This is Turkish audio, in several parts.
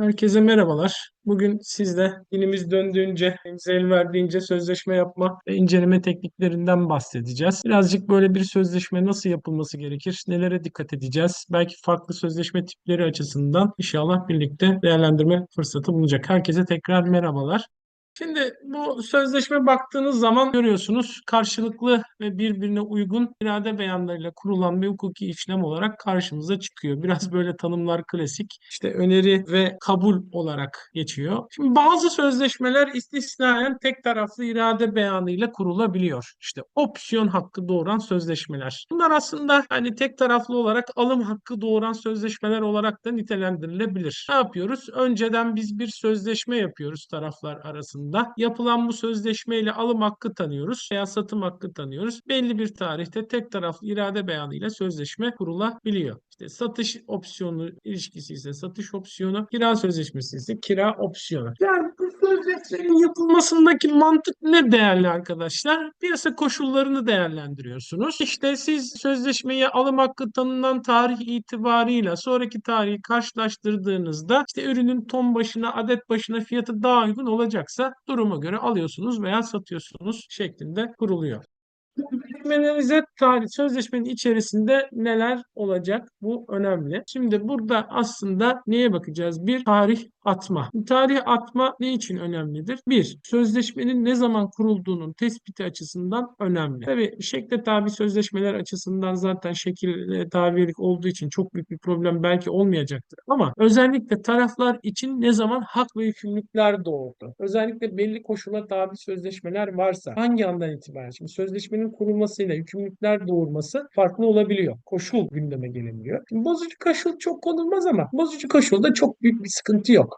Herkese merhabalar. Bugün sizle dilimiz döndüğünce, elimize el verdiğince sözleşme yapma ve inceleme tekniklerinden bahsedeceğiz. Birazcık böyle bir sözleşme nasıl yapılması gerekir, nelere dikkat edeceğiz? Belki farklı sözleşme tipleri açısından inşallah birlikte değerlendirme fırsatı bulacak. Herkese tekrar merhabalar. Şimdi bu sözleşme baktığınız zaman görüyorsunuz karşılıklı ve birbirine uygun irade beyanlarıyla kurulan bir hukuki işlem olarak karşımıza çıkıyor. Biraz böyle tanımlar klasik. İşte öneri ve kabul olarak geçiyor. Şimdi bazı sözleşmeler istisnaen tek taraflı irade beyanıyla kurulabiliyor. İşte opsiyon hakkı doğuran sözleşmeler. Bunlar aslında hani tek taraflı olarak alım hakkı doğuran sözleşmeler olarak da nitelendirilebilir. Ne yapıyoruz? Önceden biz bir sözleşme yapıyoruz taraflar arasında. Yapılan bu sözleşmeyle alım hakkı tanıyoruz veya satım hakkı tanıyoruz. Belli bir tarihte tek taraflı irade beyanıyla sözleşme kurulabiliyor. İşte satış opsiyonu ilişkisi ise satış opsiyonu, kira sözleşmesi ise kira opsiyonu. Yani bu sözleşmenin yapılmasındaki mantık ne değerli arkadaşlar? Piyasa koşullarını değerlendiriyorsunuz. İşte siz sözleşmeyi alım hakkı tanınan tarih itibarıyla sonraki tarihi karşılaştırdığınızda işte ürünün ton başına, adet başına fiyatı daha uygun olacaksa duruma göre alıyorsunuz veya satıyorsunuz şeklinde kuruluyor. Sözleşmenize tarih, sözleşmenin içerisinde neler olacak? Bu önemli. Şimdi burada aslında neye bakacağız? Bir tarih atma. Tarih atma ne için önemlidir? Bir, sözleşmenin ne zaman kurulduğunun tespiti açısından önemli. Tabii şekle tabi sözleşmeler açısından zaten şekil tabirlik olduğu için çok büyük bir problem belki olmayacaktır. Ama özellikle taraflar için ne zaman hak ve yükümlülükler doğurdu? Özellikle belli koşula tabi sözleşmeler varsa hangi andan itibaren? Şimdi sözleşmenin kurulmasıyla yükümlülükler doğurması farklı olabiliyor. Koşul gündeme gelebiliyor. Şimdi bozucu koşul çok konulmaz ama bozucu koşulda çok büyük bir sıkıntı yok.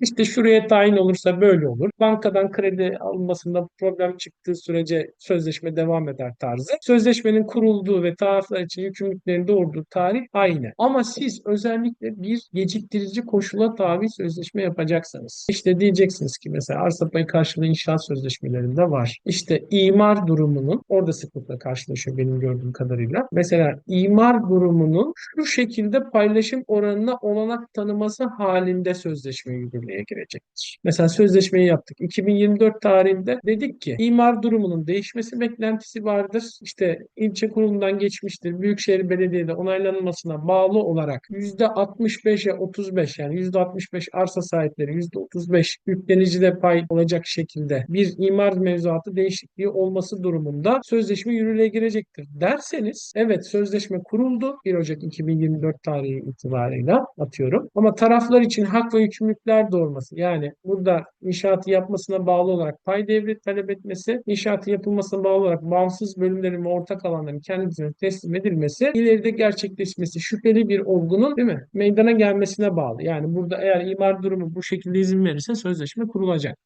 İşte şuraya tayin olursa böyle olur. Bankadan kredi alınmasında problem çıktığı sürece sözleşme devam eder tarzı. Sözleşmenin kurulduğu ve taraflar için yükümlülüklerin doğurduğu tarih aynı. Ama siz özellikle bir geciktirici koşula tabi sözleşme yapacaksanız işte diyeceksiniz ki mesela arsa payı karşılığı inşaat sözleşmelerinde var. İşte imar durumunun orada sıklıkla karşılaşıyor benim gördüğüm kadarıyla. Mesela imar durumunun şu şekilde paylaşım oranına olanak tanıması halinde sözleşme yürürlüğe girecektir. Mesela sözleşmeyi yaptık. 2024 tarihinde dedik ki imar durumunun değişmesi beklentisi vardır. İşte ilçe kurulundan geçmiştir. Büyükşehir Belediye'de onaylanmasına bağlı olarak %65'e 35 yani %65 arsa sahipleri %35 yüklenicide pay olacak şekilde bir imar mevzuatı değişikliği olması durumunda sözleşme yürürlüğe girecektir derseniz evet sözleşme kuruldu 1 Ocak 2024 tarihi itibarıyla atıyorum. Ama taraflar için hak ve yükümlülükler doğurması yani burada inşaatı yapmasına bağlı olarak pay devri talep etmesi, inşaatı yapılmasına bağlı olarak bağımsız bölümlerin ve ortak alanların kendisine teslim edilmesi, ileride gerçekleşmesi şüpheli bir olgunun değil mi? Meydana gelmesine bağlı. Yani burada eğer imar durumu bu şekilde izin verirse sözleşme kurulacak.